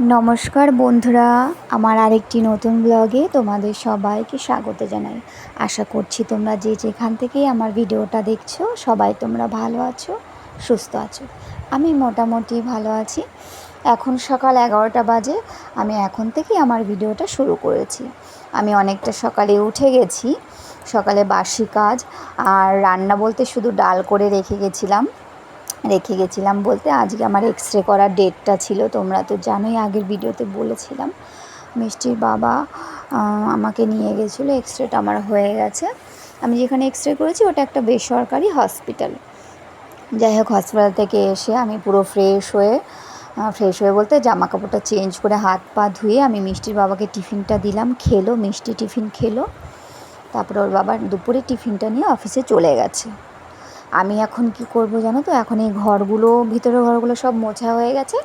নমস্কার বন্ধুরা, আমার আরেকটি নতুন ব্লগে তোমাদের সবাইকে স্বাগত জানাই। আশা করছি তোমরা যে যেখান থেকেই আমার ভিডিওটা দেখছ, সবাই তোমরা ভালো আছো, সুস্থ আছো। আমি মোটামুটি ভালো আছি। এখন সকাল এগারোটা বাজে, আমি এখন থেকেই আমার ভিডিওটা শুরু করেছি। আমি অনেকটা সকালে উঠে গেছি, সকালে বাসি কাজ আর রান্না বলতে শুধু ডাল করে রেখে গেছিলাম। রেখে গেছিলাম বলতে, আজকে আমার এক্স রে করার ডেটটা ছিল, তোমরা তো জানোই, আগের ভিডিওতে বলেছিলাম। মিষ্টির বাবা আমাকে নিয়ে গেছিল এক্স রেটা আমার হয়ে গেছে। আমি যেখানে এক্স রে করেছি, ওটা একটা বেসরকারি হসপিটাল যাই হোক হসপিটাল থেকে এসে আমি পুরো ফ্রেশ হয়ে ফ্রেশ হয়ে বলতে জামা কাপড়টা চেঞ্জ করে হাত পা ধুয়ে আমি মিষ্টির বাবাকে টিফিনটা দিলাম, খেলো, মিষ্টি টিফিন খেলো। তারপরে ওর বাবা দুপুরে টিফিনটা নিয়ে অফিসে চলে গেছে। আমি এখন কি করব জানো তো? এখন এই ঘরগুলো, ভিতরের ঘরগুলো সব মোছা হয়ে গেছে।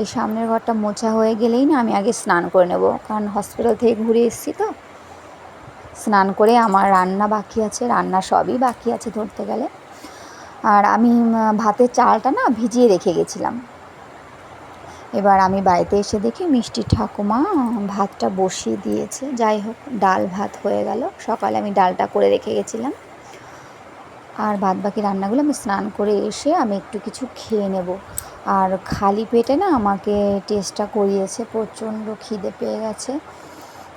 এই সামনের ঘরটা মোছা হয়ে গেলেই না আমি আগে স্নান করে নেব। কারণ হসপিটাল থেকে ঘুরে এসেছি তো। স্নান করে আমার রান্না বাকি আছে, রান্না সবই বাকি আছে ধরতে গেলে। আর আমি ভাতের চালটা না ভিজিয়ে রেখে গেছিলাম। এবার আমি বাড়িতে এসে দেখি মিষ্টি ঠাকুমা ভাতটা বসিয়ে দিয়েছে। যাই হোক, ডাল ভাত হয়ে গেল। সকালে আমি ডালটা করে রেখে গেছিলাম। আর বাদ বাকি রান্নাগুলো আমি স্নান করে এসে আমি একটু কিছু খেয়ে নেব। আর খালি পেটে না আমাকে টেস্টটা করিয়েছে, প্রচণ্ড খিদে পেয়ে গেছে।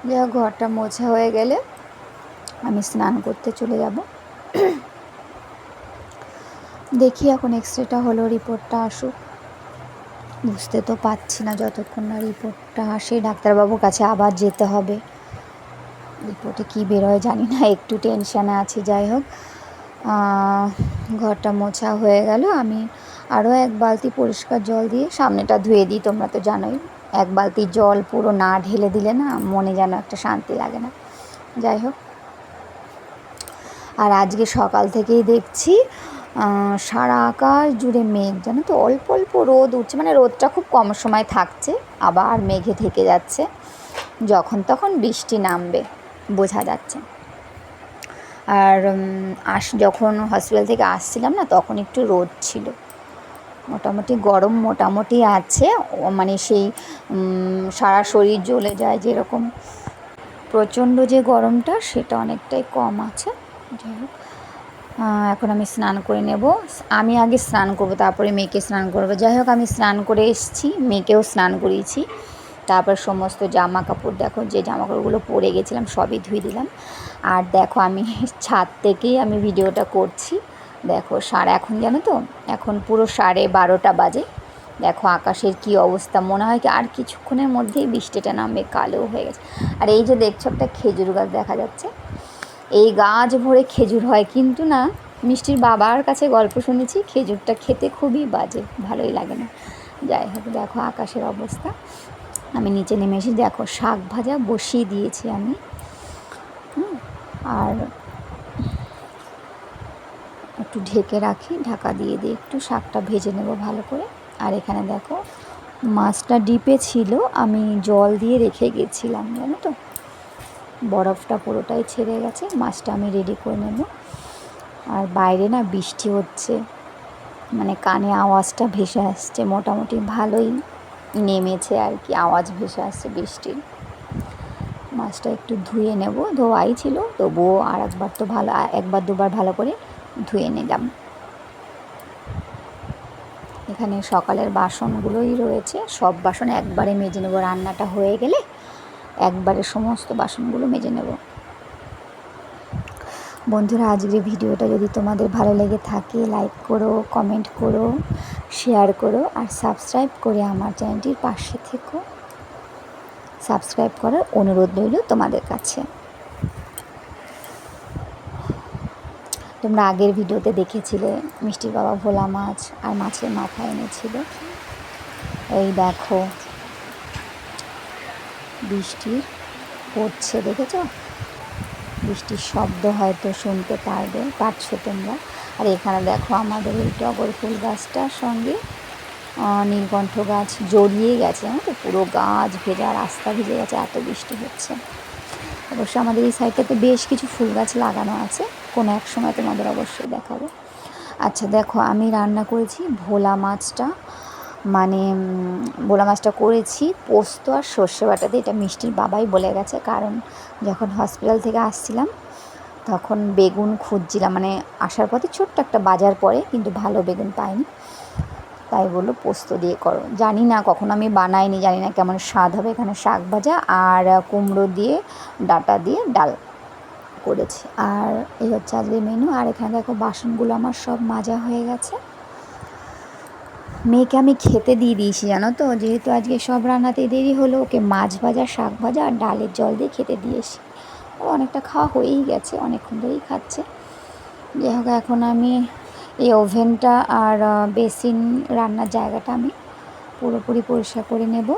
যা ঘরটা মোছা হয়ে গেলে আমি স্নান করতে চলে যাব। দেখি এখন এক্স রেটা হলো, রিপোর্টটা আসুক। বুঝতে তো পারছি না যতক্ষণ না রিপোর্টটা আসে, ডাক্তারবাবুর কাছে আবার যেতে হবে। রিপোর্টে কী বেরোয় জানি না, একটু টেনশানে আছি, যাই হোক। ঘরটা মোছা হয়ে গেল। আমি আরও এক বালতি পরিষ্কার জল দিয়ে সামনেটা ধুয়ে দিই, তোমরা তো জানোই। এক বালতি জল পুরো না ঢেলে দিলে না মনে যেন একটা শান্তি লাগে না। যাই হোক। আর আজকে সকাল থেকেই দেখছি সারা আকাশ জুড়ে মেঘ, জানো তো? অল্প অল্প রোদ উঠছে মানে রোদটা খুব কম সময় থাকছে, আবার মেঘে থেকে যাচ্ছে। যখন তখন বৃষ্টি নামবে, বোঝা যাচ্ছে। আর আস, যখন হসপিটাল থেকে আসছিলাম না, তখন একটু রোদ ছিল। মোটামুটি গরম মোটামুটি আছে মানে সেই সারা শরীর জ্বলে যায় যেরকম। প্রচণ্ড যে গরমটা, সেটা অনেকটাই কম আছে। যাই হোক এখন আমি স্নান করে নেব। আমি আগে স্নান করব, তারপরে মেয়েকে স্নান করব। যাই হোক, আমি স্নান করে এসেছি, মেয়েকেও স্নান করিয়েছি। তারপর সমস্ত জামা কাপড় দেখো, যে জামা কাপড়গুলো পরে গেছিলাম, সবই ধুয়ে দিলাম। আর দেখো আমি ছাদ থেকেই আমি ভিডিওটা করছি। দেখো সাড়ে, এখন জানো তো? এখন পুরো সাড়ে বারোটা বাজে। দেখো আকাশের কি অবস্থা, মনে হয় কি আর কিছুক্ষণের মধ্যেই বৃষ্টিটা নামবে, কালো হয়ে গেছে। আর এই যে দেখছ একটা খেজুর গাছ দেখা যাচ্ছে। এই গাছ ভরে খেজুর হয় কিন্তু না, মিষ্টির বাবার কাছে গল্প শুনেছি, খেজুরটা খেতে খুবই বাজে, ভালোই লাগে না। যাই হোক, দেখো আকাশের অবস্থা। আমি নিচে নেমে এসে দেখো, শাক ভাজা বসিয়ে দিয়েছি আমি। আর একটু ঢেকে রাখি, ঢাকা দিয়ে দিয়ে একটু শাকটা ভেজে নেব ভালো করে। আর এখানে দেখো, মাছটা ডিপে ছিল, আমি জল দিয়ে রেখে গেছিলাম, জানো তো? বরফটা পুরোটাই ছেড়ে গেছে, মাছটা আমি রেডি করে নেব। আর বাইরে না বৃষ্টি হচ্ছে মানে কানে আওয়াজটা ভেসে আসছে, মোটামুটি ভালোই। নেমেছে আর কি, আওয়াজ ভেসে আসছে বৃষ্টির। মাছটা একটু ধুয়ে নেব, ধোয়াই ছিল, তবুও আর একবার তো ভালো একবার দুবার ভালো করে ধুয়ে নিলাম। এখানে সকালের বাসনগুলোই রয়েছে, সব বাসন একবারে মেজে নেব, রান্নাটা হয়ে গেলে একবারে সমস্ত বাসনগুলো মেজে নেব। বন্ধুরা, আজকের ভিডিওটা যদি তোমাদের ভালো লেগে থাকে লাইক করো কমেন্ট করো। শেয়ার করো আর সাবস্ক্রাইব করে আমার চ্যানেলটির পাশে থেকো। সাবস্ক্রাইব করার অনুরোধ রইল তোমাদের কাছে। তোমরা আগের ভিডিওতে দেখেছিলে মিষ্টির বাবা ভোলা মাছ আর মাছের মাথা এনেছিল। এই দেখো, বৃষ্টি পড়ছে, দেখেছ? বৃষ্টির শব্দ হয়তো শুনতে পারবে, পারছ তোমরা। আর এখানে দেখো আমাদের এই টগর ফুল গাছটার সঙ্গে নীলকণ্ঠ গাছ জড়িয়ে গেছে। জানো তো পুরো গাছ ভেজা, রাস্তা ভিজে গেছে, এত বৃষ্টি হচ্ছে। অবশ্য আমাদের এই সাইডটাতে বেশ কিছু ফুল গাছ লাগানো আছে। কোনো এক সময় তোমাদের অবশ্যই দেখাবো। আচ্ছা দেখো, আমি রান্না করেছি ভোলা মাছটা। মানে ভোলা মাছটা করেছি, পোস্ত আর সর্ষে বাটাতে এটা মিষ্টির বাবাই বলে গেছে, কারণ যখন হসপিটাল থেকে আসছিলাম, তখন বেগুন খুঁজছিলাম। মানে আসার পথে ছোট্ট একটা বাজার পড়ে, কিন্তু ভালো বেগুন পাইনি। তাই বলল, পোস্ত দিয়ে করো। জানি না কখন আমি বানাইনি, জানি না কেমন স্বাদ হবে। এখানে শাক ভাজা আর কুমড়ো দিয়ে, ডাটা দিয়ে ডাল করেছি। আর এই হচ্ছে আজকে মেনু আর এখানে দেখো, বাসনগুলো আমার সব মাজা হয়ে গেছে। মেয়েকে আমি খেতে দিয়ে দিয়েছি, জানো তো? যেহেতু আজকে সব রান্নাতে দেরি হলো, ওকে মাছ ভাজা, শাক ভাজা আর ডালের জল দিয়ে খেতে দিয়েছি। ও অনেকটা খাওয়া হয়েই গেছে, অনেকক্ষণ ধরেই খাচ্ছে। যাই হোক, এখন আমি এই ওভেনটা আর বেসিন রান্নার জায়গাটা আমি পুরোপুরি পরিষ্কার করে নেব।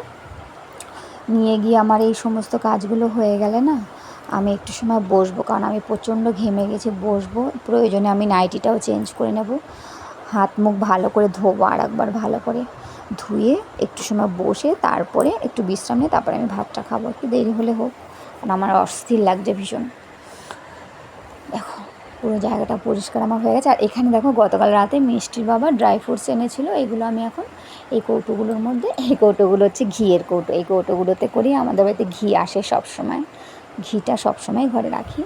নিয়ে গিয়ে আমার এই সমস্ত কাজগুলো হয়ে গেলে না, আমি একটু সময় বসবো, কারণ আমি প্রচণ্ড ঘেমে গেছি, বসবো। প্রয়োজনে আমি নাইটিটাও চেঞ্জ করে নেব। হাত মুখ ভালো করে ধোবো আর একবার ভালো করে ধুয়ে একটু সময় বসে তারপরে একটু বিশ্রাম নিয়ে তারপরে আমি ভাতটা খাব। একটু দেরি হলে হোক, কারণ আমার অস্থির লাগছে ভীষণ। দেখো, পুরো জায়গাটা পরিষ্কার আমার হয়ে গেছে। আর এখানে দেখো, গতকাল রাতে মিষ্টির বাবা ড্রাই ফ্রুটস এনেছিল। এগুলো আমি এখন এই কৌটোগুলোর মধ্যে, এই কৌটোগুলো হচ্ছে ঘিয়ের কৌটো। এই কৌটোগুলোতে করেই আমাদের বাড়িতে ঘি আসে সব সময় ঘিটা সব সময় ঘরে রাখি।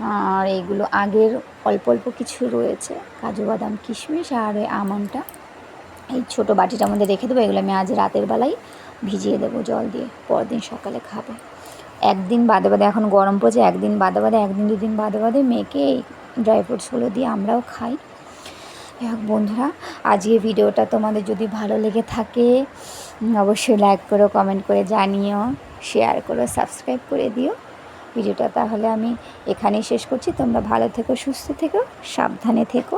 আর এইগুলো আগের অল্প অল্প কিছু রয়েছে। কাজু, বাদাম, কিশমিশ আর ওই আমনটা। এই ছোটো বাটিটার মধ্যে রেখে দেবো। এগুলো আমি আজ রাতের বেলায় ভিজিয়ে দেবো জল দিয়ে। পরদিন সকালে খাবে। একদিন বাদে বাদে, এখন গরম পড়ছে, একদিন বাদে বাদে, একদিন দুদিন বাদে বাদে মেয়েকে এই ড্রাই ফ্রুটসগুলো দিয়ে আমরাও খাই। হোক বন্ধুরা আজকে ভিডিওটা তোমাদের যদি ভালো লেগে থাকে, অবশ্যই লাইক করো কমেন্ট করে জানিও শেয়ার করো সাবস্ক্রাইব করে দিও। ভিডিওটা তাহলে আমি এখানেই শেষ করছি। তোমরা ভালো থেকো সুস্থ থেকো সাবধানে থেকো।